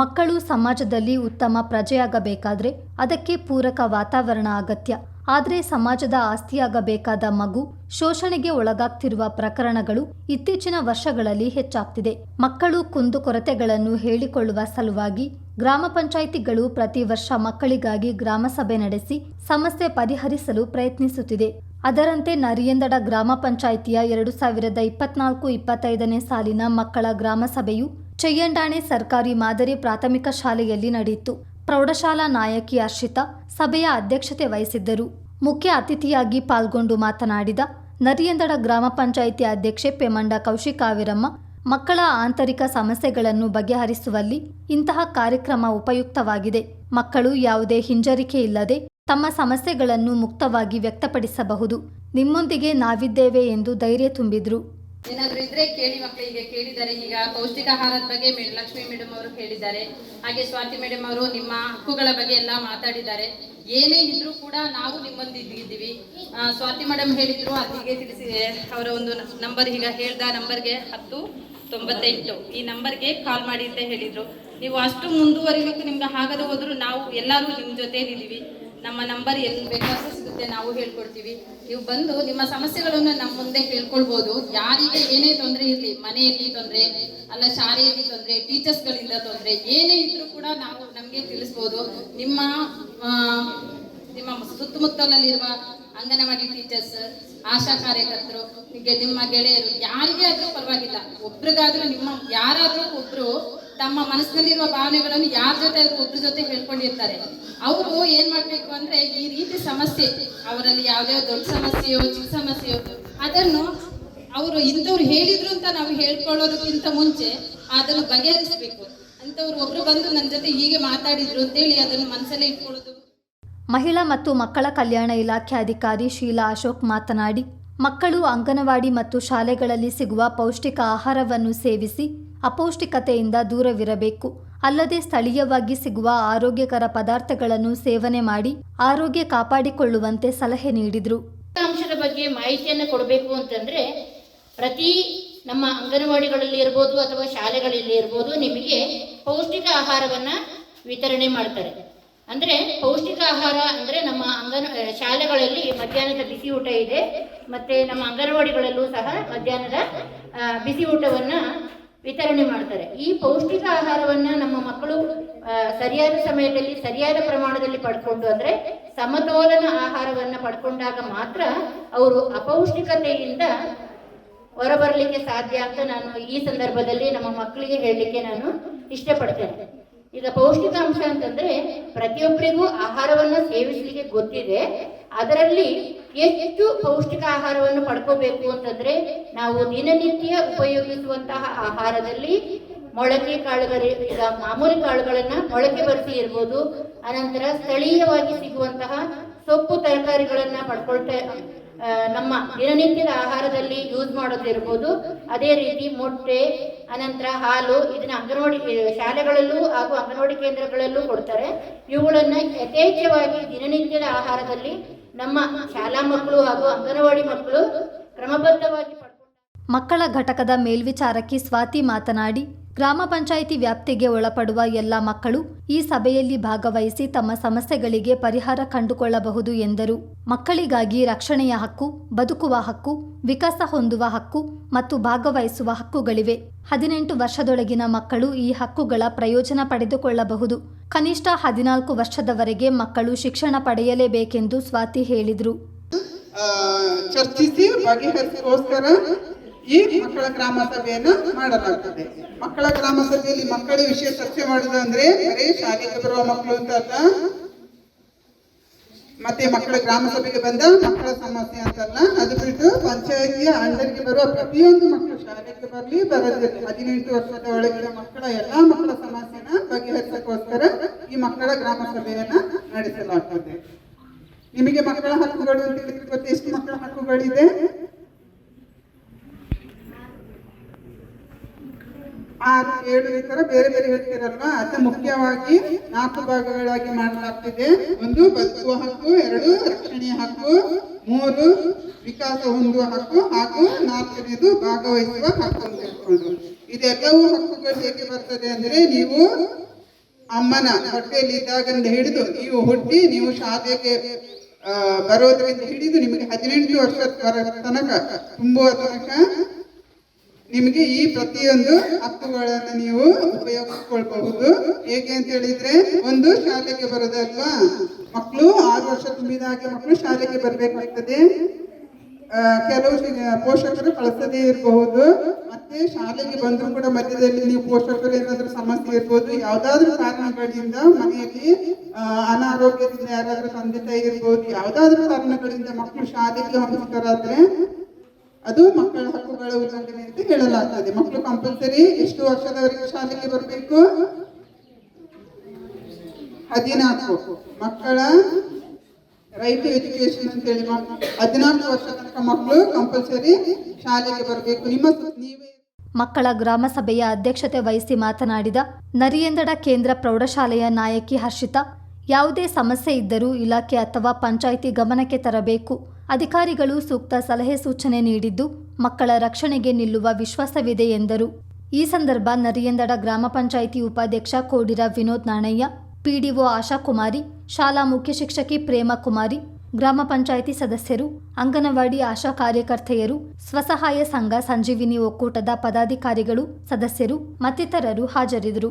ಮಕ್ಕಳು ಸಮಾಜದಲ್ಲಿ ಉತ್ತಮ ಪ್ರಜೆಯಾಗಬೇಕಾದ್ರೆ ಅದಕ್ಕೆ ಪೂರಕ ವಾತಾವರಣ ಅಗತ್ಯ. ಆದರೆ ಸಮಾಜದ ಆಸ್ತಿಯಾಗಬೇಕಾದ ಮಗು ಶೋಷಣೆಗೆ ಒಳಗಾಗ್ತಿರುವ ಪ್ರಕರಣಗಳು ಇತ್ತೀಚಿನ ವರ್ಷಗಳಲ್ಲಿ ಹೆಚ್ಚಾಗ್ತಿದೆ. ಮಕ್ಕಳು ಕುಂದುಕೊರತೆಗಳನ್ನು ಹೇಳಿಕೊಳ್ಳುವ ಸಲುವಾಗಿ ಗ್ರಾಮ ಪಂಚಾಯಿತಿಗಳು ಪ್ರತಿ ವರ್ಷ ಮಕ್ಕಳಿಗಾಗಿ ಗ್ರಾಮ ಸಭೆ ನಡೆಸಿ ಸಮಸ್ಯೆ ಪರಿಹರಿಸಲು ಪ್ರಯತ್ನಿಸುತ್ತಿದೆ. ಅದರಂತೆ ನರಿಯಂದಡ ಗ್ರಾಮ ಪಂಚಾಯಿತಿಯ ಎರಡು ಸಾವಿರದ ಇಪ್ಪತ್ನಾಲ್ಕು ಇಪ್ಪತ್ತೈದನೇ ಸಾಲಿನ ಮಕ್ಕಳ ಗ್ರಾಮ ಸಭೆಯು ಚೆಯ್ಯಂಡಾಣೆ ಸರ್ಕಾರಿ ಮಾದರಿ ಪ್ರಾಥಮಿಕ ಶಾಲೆಯಲ್ಲಿ ನಡೆಯಿತು. ಪ್ರೌಢಶಾಲಾ ನಾಯಕಿ ಹರ್ಷಿತಾ ಸಭೆಯ ಅಧ್ಯಕ್ಷತೆ ವಹಿಸಿದ್ದರು. ಮುಖ್ಯ ಅತಿಥಿಯಾಗಿ ಪಾಲ್ಗೊಂಡು ಮಾತನಾಡಿದ ನರಿಯಂದಡ ಗ್ರಾಮ ಪಂಚಾಯಿತಿ ಅಧ್ಯಕ್ಷೆ ಪೆಮಂಡ ಕೌಶಿಕಾವಿರಮ್ಮ ಮಕ್ಕಳ ಆಂತರಿಕ ಸಮಸ್ಯೆಗಳನ್ನು ಬಗೆಹರಿಸುವಲ್ಲಿ ಇಂತಹ ಕಾರ್ಯಕ್ರಮ ಉಪಯುಕ್ತವಾಗಿದೆ. ಮಕ್ಕಳು ಯಾವುದೇ ಹಿಂಜರಿಕೆ ಇಲ್ಲದೆ ತಮ್ಮ ಸಮಸ್ಯೆಗಳನ್ನು ಮುಕ್ತವಾಗಿ ವ್ಯಕ್ತಪಡಿಸಬಹುದು. ನಿಮ್ಮೊಂದಿಗೆ ನಾವಿದ್ದೇವೆ ಎಂದು ಧೈರ್ಯ ತುಂಬಿದ್ರು. ಏನಾದ್ರು ಇದ್ರೆ ಕೇಳಿ ಮಕ್ಕಳಿಗೆ ಕೇಳಿದ್ದಾರೆ. ಈಗ ಪೌಷ್ಟಿಕ ಆಹಾರದ ಬಗ್ಗೆ ಲಕ್ಷ್ಮಿ ಮೇಡಮ್ ಅವರು ಹೇಳಿದ್ದಾರೆ ಹಾಗೆ ಸ್ವಾತಿ ಮೇಡಮ್ ಅವರು ನಿಮ್ಮ ಹಕ್ಕುಗಳ ಬಗ್ಗೆ ಎಲ್ಲ ಮಾತಾಡಿದ್ದಾರೆ. ಏನೇ ಇದ್ರೂ ಕೂಡ ನಾವು ನಿಮ್ಮೊಂದಿದ್ದೀವಿ ಸ್ವಾತಿ ಮೇಡಮ್ ಹೇಳಿದ್ರು ಅಲ್ಲಿಗೆ ತಿಳಿಸಿ, ಅವರ ಒಂದು ನಂಬರ್ ಈಗ ಹೇಳ್ದ ನಂಬರ್ಗೆ ಹತ್ತು ತೊಂಬತ್ತೆಂಟು. ಈ ನಂಬರ್ಗೆ ಕಾಲ್ ಮಾಡಿ ಅಂತ ಹೇಳಿದ್ರು. ನೀವು ಅಷ್ಟು ಮುಂದುವರಿಬೇಕು, ನಿಮ್ಗೆ ಆಗದೆ ಹೋದ್ರು ನಾವು ಎಲ್ಲರೂ ನಿಮ್ಮ ಜೊತೆಲಿದ್ದೀವಿ ನಮ್ಮ ನಂಬರ್ ಎಲ್ಲಿ ಬೇಕಾದ್ರೂ ಸಿಗುತ್ತೆ ನಾವು ಹೇಳ್ಕೊಡ್ತೀವಿ. ನೀವು ಬಂದು ನಿಮ್ಮ ಸಮಸ್ಯೆಗಳನ್ನು ನಮ್ಮ ಮುಂದೆ ಹೇಳ್ಕೊಳ್ಬಹುದು ಯಾರಿಗೆ ಏನೇ ತೊಂದರೆ ಇರಲಿ, ಮನೆಯಲ್ಲಿ ತೊಂದರೆ, ಅಲ್ಲ ಶಾಲೆಯಲ್ಲಿ ತೊಂದರೆ, ಟೀಚರ್ಸ್ಗಳಿಂದ ತೊಂದರೆ, ಏನೇ ಇದ್ರೂ ಕೂಡ ನಾವು ನಮಗೆ ತಿಳಿಸ್ಬೋದು. ನಿಮ್ಮ ನಿಮ್ಮ ಸುತ್ತಮುತ್ತಲಲ್ಲಿರುವ ಅಂಗನವಾಡಿ ಟೀಚರ್ಸ್, ಆಶಾ ಕಾರ್ಯಕರ್ತರು ನಿಮ್ಮ ಗೆಳೆಯರು, ಯಾರಿಗೆ ಆದ್ರೂ ಪರವಾಗಿಲ್ಲ. ಒಬ್ರಿಗಾದ್ರೂ ನಿಮ್ಮ, ಯಾರಾದ್ರೂ ಒಬ್ರು ತಮ್ಮ ಮನಸ್ಸಿನಲ್ಲಿರುವ ಭಾವನೆಗಳನ್ನು ಯಾರ ಜೊತೆ ಒಬ್ಬರ ಜೊತೆ ಹೇಳ್ಕೊಂಡಿರ್ತಾರೆ. ಅವರು ಏನ್ ಮಾಡ್ಬೇಕು ಅಂದ್ರೆ ಈ ರೀತಿ ಸಮಸ್ಯೆ, ಅವರಲ್ಲಿ ಯಾವ್ದೋ ದೊಡ್ಡ ಸಮಸ್ಯೆಯೋ ಚಿಕ್ಕ ಸಮಸ್ಯೆಯೋ, ಅದನ್ನು ಅವರು ಇಂಥವ್ರು ಹೇಳಿದ್ರು ಅಂತ ನಾವು ಹೇಳ್ಕೊಳ್ಳೋದಕ್ಕಿಂತ ಮುಂಚೆ ಅದನ್ನು ಬಗೆಹರಿಸ್ಬೇಕು. ಅಂತವ್ರು ಒಬ್ರು ಬಂದು ನನ್ನ ಜೊತೆ ಹೀಗೆ ಮಾತಾಡಿದ್ರು ಅಂತೇಳಿ ಅದನ್ನು ಮನಸ್ಸಲ್ಲೇ ಇಟ್ಕೊಳ್ಳೋದು. ಮಹಿಳಾ ಮತ್ತು ಮಕ್ಕಳ ಕಲ್ಯಾಣ ಇಲಾಖೆ ಅಧಿಕಾರಿ ಶೀಲಾ ಅಶೋಕ್ ಮಾತನಾಡಿ, ಮಕ್ಕಳು ಅಂಗನವಾಡಿ ಮತ್ತು ಶಾಲೆಗಳಲ್ಲಿ ಸಿಗುವ ಪೌಷ್ಟಿಕ ಆಹಾರವನ್ನು ಸೇವಿಸಿ ಅಪೌಷ್ಟಿಕತೆಯಿಂದ ದೂರವಿರಬೇಕು. ಅಲ್ಲದೆ ಸ್ಥಳೀಯವಾಗಿ ಸಿಗುವ ಆರೋಗ್ಯಕರ ಪದಾರ್ಥಗಳನ್ನು ಸೇವನೆ ಮಾಡಿ ಆರೋಗ್ಯ ಕಾಪಾಡಿಕೊಳ್ಳುವಂತೆ ಸಲಹೆ ನೀಡಿದರು. ಅಂಶದ ಬಗ್ಗೆ ಮಾಹಿತಿಯನ್ನು ಕೊಡಬೇಕು ಅಂತಂದ್ರೆ ಪ್ರತಿ ನಮ್ಮ ಅಂಗನವಾಡಿಗಳಲ್ಲಿ ಇರ್ಬೋದು ಅಥವಾ ಶಾಲೆಗಳಲ್ಲಿ ಇರ್ಬೋದು ನಿಮಗೆ ಪೌಷ್ಟಿಕ ಆಹಾರವನ್ನ ವಿತರಣೆ ಮಾಡ್ತಾರೆ. ಅಂದ್ರೆ ಪೌಷ್ಟಿಕ ಆಹಾರ ಅಂದ್ರೆ ನಮ್ಮ ಅಂಗನ, ಶಾಲೆಗಳಲ್ಲಿ ಮಧ್ಯಾಹ್ನದ ಬಿಸಿ ಊಟ ಇದೆ. ಮತ್ತೆ ನಮ್ಮ ಅಂಗನವಾಡಿಗಳಲ್ಲೂ ಸಹ ಮಧ್ಯಾಹ್ನದ ಬಿಸಿ ಊಟವನ್ನ ವಿತರಣೆ ಮಾಡ್ತಾರೆ. ಈ ಪೌಷ್ಟಿಕ ಆಹಾರವನ್ನ ನಮ್ಮ ಮಕ್ಕಳು ಸರಿಯಾದ ಸಮಯದಲ್ಲಿ, ಸರಿಯಾದ ಪ್ರಮಾಣದಲ್ಲಿ ಪಡ್ಕೊಂಡು ಅಂದ್ರೆ ಸಮತೋಲನ ಆಹಾರವನ್ನ ಪಡ್ಕೊಂಡಾಗ ಮಾತ್ರ ಅವರು ಅಪೌಷ್ಟಿಕತೆಯಿಂದ ಹೊರಬರಲಿಕ್ಕೆ ಸಾಧ್ಯ ಅಂತ ನಾನು ಈ ಸಂದರ್ಭದಲ್ಲಿ ನಮ್ಮ ಮಕ್ಕಳಿಗೆ ಹೇಳಲಿಕ್ಕೆ ನಾನು ಇಷ್ಟಪಡ್ತೇನೆ. ಈಗ ಪೌಷ್ಟಿಕಾಂಶ ಅಂತಂದ್ರೆ ಪ್ರತಿಯೊಬ್ಬರಿಗೂ ಆಹಾರವನ್ನ ಸೇವಿಸಲಿಕ್ಕೆ ಗೊತ್ತಿದೆ. ಅದರಲ್ಲಿ ಎಷ್ಟು ಪೌಷ್ಟಿಕ ಆಹಾರವನ್ನು ಪಡ್ಕೋಬೇಕು ಅಂತಂದ್ರೆ ನಾವು ದಿನನಿತ್ಯ ಉಪಯೋಗಿಸುವಂತಹ ಆಹಾರದಲ್ಲಿ ಮೊಳಕೆ ಕಾಳುಗಳು, ಈಗ ಮಾಮೂಲಿ ಕಾಳುಗಳನ್ನ ಮೊಳಕೆ ಬರಿಸಿ ಇರ್ಬೋದು, ಅನಂತರ ಸ್ಥಳೀಯವಾಗಿ ಸಿಗುವಂತಹ ಸೊಪ್ಪು ತರಕಾರಿಗಳನ್ನ ಪಡ್ಕೊಳ್ತಾ ನಮ್ಮ ದಿನನಿತ್ಯದ ಆಹಾರದಲ್ಲಿ ಯೂಸ್ ಮಾಡೋದಿರ್ಬೋದು. ಅದೇ ರೀತಿ ಮೊಟ್ಟೆ, ಅನಂತರ ಹಾಲು, ಇದನ್ನ ಅಂಗನವಾಡಿ ಶಾಲೆಗಳಲ್ಲೂ ಹಾಗೂ ಅಂಗನವಾಡಿ ಕೇಂದ್ರಗಳಲ್ಲೂ ಕೊಡ್ತಾರೆ. ಇವುಗಳನ್ನ ಯಥೇಚ್ಛವಾಗಿ ದಿನನಿತ್ಯದ ಆಹಾರದಲ್ಲಿ ನಮ್ಮ ಶಾಲಾ ಮಕ್ಕಳು ಹಾಗೂ ಅಂಗನವಾಡಿ ಮಕ್ಕಳು ಕ್ರಮಬದ್ಧವಾಗಿ ಮಕ್ಕಳ ಘಟಕದ ಮೇಲ್ವಿಚಾರಕಿ ಸ್ವಾತಿ ಮಾತನಾಡಿ ಗ್ರಾಮ ಪಂಚಾಯಿತಿ ವ್ಯಾಪ್ತಿಗೆ ಒಳಪಡುವ ಎಲ್ಲ ಮಕ್ಕಳು ಈ ಸಭೆಯಲ್ಲಿ ಭಾಗವಹಿಸಿ ತಮ್ಮ ಸಮಸ್ಯೆಗಳಿಗೆ ಪರಿಹಾರ ಕಂಡುಕೊಳ್ಳಬಹುದು ಎಂದರು. ಮಕ್ಕಳಿಗಾಗಿ ರಕ್ಷಣೆಯ ಹಕ್ಕು, ಬದುಕುವ ಹಕ್ಕು, ವಿಕಾಸ ಹೊಂದುವ ಹಕ್ಕು ಮತ್ತು ಭಾಗವಹಿಸುವ ಹಕ್ಕುಗಳಿವೆ. ಹದಿನೆಂಟು ವರ್ಷದೊಳಗಿನ ಮಕ್ಕಳು ಈ ಹಕ್ಕುಗಳ ಪ್ರಯೋಜನ ಪಡೆದುಕೊಳ್ಳಬಹುದು. ಕನಿಷ್ಠ ಹದಿನಾಲ್ಕು ವರ್ಷದವರೆಗೆ ಮಕ್ಕಳು ಶಿಕ್ಷಣ ಪಡೆಯಲೇಬೇಕೆಂದು ಸ್ವಾತಿ ಹೇಳಿದರು. ಚರ್ಚಿಸಿ ಈ ಮಕ್ಕಳ ಗ್ರಾಮ ಸಭೆಯನ್ನು ಮಾಡಲಾಗ್ತದೆ. ಮಕ್ಕಳ ಗ್ರಾಮ ಸಭೆಯಲ್ಲಿ ಮಕ್ಕಳ ವಿಷಯ ಚರ್ಚೆ ಮಾಡುದು ಅಂದ್ರೆ ಬರೀ ಶಾಲೆಗೆ ಬರುವ ಮಕ್ಕಳು ಅಂತ ಅಲ್ಲ ಮತ್ತೆ ಮಕ್ಕಳ ಗ್ರಾಮ ಸಭೆಗೆ ಬಂದ ಮಕ್ಕಳ ಸಮಸ್ಯೆ ಅಂತಲ್ಲ ಅದು ಬಿಟ್ಟು ಪಂಚಾಯತಿಯ ಅಂಡರ್ಗೆ ಬರುವ ಪ್ರತಿಯೊಂದು ಮಕ್ಕಳು ಶಾಲೆಗೆ ಬರಲಿ ಬರೋದಿರಲಿ ಹದಿನೆಂಟು ವರ್ಷದ ಒಳಗಿನ ಮಕ್ಕಳ ಎಲ್ಲಾ ಮಕ್ಕಳ ಸಮಸ್ಯೆನ ಬಗೆಹರಿಸಕ್ಕೋಸ್ಕರ ಈ ಮಕ್ಕಳ ಗ್ರಾಮ ಸಭೆಯನ್ನ ನಡೆಸಲಾಗ್ತದೆ. ನಿಮಗೆ ಮಕ್ಕಳ ಹಕ್ಕುಗಳು ಅಂತ ಹೇಳಿದ್ರೆ ಗೊತ್ತಾ ಎಷ್ಟು ಮಕ್ಕಳ ಹಕ್ಕುಗಳಿದೆ? ಆರು, ಏಳು ಈ ತರ ಬೇರೆ ಬೇರೆ ಹೇಳ್ತೀರಲ್ವಾ ಅತಿ ಮುಖ್ಯವಾಗಿ ನಾಲ್ಕು ಭಾಗಗಳಾಗಿ ಮಾಡಲಾಗ್ತಿದೆ. ಒಂದು, ಬದುಕುವ ಹಕ್ಕು, ಎರಡು, ರಕ್ಷಣೆಯ ಹಕ್ಕು, ಮೂರು, ವಿಕಾಸ ಹೊಂದುವ ಹಕ್ಕು, ಹಾಗೂ ನಾಲ್ಕನೇದು ಭಾಗವಹಿಸುವ ಹಕ್ಕು ಅಂತ ಹೇಳ್ಕೊಂಡು ಇದೆಲ್ಲವೂ ಹಕ್ಕುಗಳು ಹೇಗೆ ಬರ್ತದೆ ಅಂದ್ರೆ ನೀವು ಅಮ್ಮನ ಹೊಟ್ಟೆಯಲ್ಲಿ ಇದ್ದಾಗಂದ ಹಿಡಿದು ನೀವು ಹುಟ್ಟಿ ನೀವು ಶಾಲೆಗೆ ಬರೋದ್ರಿಂದ ಬರೋದರಿಂದ ಹಿಡಿದು ನಿಮಗೆ ಹದಿನೆಂಟು ವರ್ಷದ ತನಕ ತುಂಬುವ ತನಕ ನಿಮಗೆ ಈ ಪ್ರತಿಯೊಂದು ಹಕ್ಕುಗಳನ್ನು ನೀವು ಉಪಯೋಗಿಸ್ಕೊಳ್ಬಹುದು. ಹೇಗೆ ಅಂತ ಹೇಳಿದ್ರೆ, ಒಂದು ಶಾಲೆಗೆ ಬರೋದಲ್ವಾ? ಮಕ್ಕಳು ಆರು ವರ್ಷ ತುಂಬಿದ ಹಾಗೆ ಮಕ್ಕಳು ಶಾಲೆಗೆ ಬರಬೇಕಾಗ್ತದೆ. ಕೆಲವು ಪೋಷಕರು ಕಳಿಸದೇ ಇರಬಹುದು. ಮತ್ತೆ ಶಾಲೆಗೆ ಬಂದರೂ ಕೂಡ ಮಧ್ಯದಲ್ಲಿ ನೀವು ಪೋಷಕರು ಏನಾದರೂ ಸಮಸ್ಯೆ ಇರ್ಬೋದು. ಯಾವ್ದಾದ್ರು ಕಾರಣಗಳಿಂದ ಮನೆಯಲ್ಲಿ ಅನಾರೋಗ್ಯದಿಂದ ಯಾರಾದ್ರೂ ತಂದೆ ತಾಯಿ ಇರ್ಬೋದು. ಯಾವ್ದಾದ್ರು ಕಾರಣಗಳಿಂದ ಮಕ್ಕಳು ಶಾಲೆಗೆ ಹೋಗ್ತಾರಾದ್ರೆ ಅದು ಮಕ್ಕಳ ಹಕ್ಕುಗಳ ಉಲ್ಲಂಘನೆ ಅಂತ ಹೇಳಲಾಗ್ತದೆ. ಮಕ್ಕಳು ಕಂಪಲ್ಸರಿ ಎಷ್ಟು ವರ್ಷದವರೆಗೆ ಶಾಲೆಗೆ ಬರಬೇಕು? ಹದಿನಾಲ್ಕು. ಮಕ್ಕಳ ರೈಟ್ ಟು ಎಜುಕೇಶನ್ ಅಂತ ಹೇಳಿ ಮಕ್- ಹದಿನಾಲ್ಕು ವರ್ಷ ತನಕ ಮಕ್ಕಳು ಕಂಪಲ್ಸರಿ ಶಾಲೆಗೆ ಬರಬೇಕು. ನಿಮ್ಮ ನೀವೇ ಮಕ್ಕಳ ಗ್ರಾಮ ಸಭೆಯ ಅಧ್ಯಕ್ಷತೆ ವಹಿಸಿ ಮಾತನಾಡಿದ ನರಿಯಂದಡ ಕೇಂದ್ರ ಪ್ರೌಢಶಾಲೆಯ ನಾಯಕಿ ಹರ್ಷಿತಾ ಯಾವುದೇ ಸಮಸ್ಯೆ ಇದ್ದರೂ ಇಲಾಖೆ ಅಥವಾ ಪಂಚಾಯಿತಿ ಗಮನಕ್ಕೆ ತರಬೇಕು. ಅಧಿಕಾರಿಗಳು ಸೂಕ್ತ ಸಲಹೆ ಸೂಚನೆ ನೀಡಿದ್ದು ಮಕ್ಕಳ ರಕ್ಷಣೆಗೆ ನಿಲ್ಲುವ ವಿಶ್ವಾಸವಿದೆ ಎಂದರು. ಈ ಸಂದರ್ಭ ನರಿಯಂದಡ ಗ್ರಾಮ ಪಂಚಾಯಿತಿ ಉಪಾಧ್ಯಕ್ಷ ಕೋಡಿರ ವಿನೋದ್ ನಾಣಯ್ಯ, ಪಿಡಿಒ ಆಶಾಕುಮಾರಿ, ಶಾಲಾ ಮುಖ್ಯ ಶಿಕ್ಷಕಿ ಪ್ರೇಮ ಕುಮಾರಿ ಗ್ರಾಮ ಪಂಚಾಯಿತಿ ಸದಸ್ಯರು, ಅಂಗನವಾಡಿ ಆಶಾ ಕಾರ್ಯಕರ್ತೆಯರು, ಸ್ವಸಹಾಯ ಸಂಘ ಸಂಜೀವಿನಿ ಒಕ್ಕೂಟದ ಪದಾಧಿಕಾರಿಗಳು, ಸದಸ್ಯರು ಮತ್ತಿತರರು ಹಾಜರಿದ್ದರು.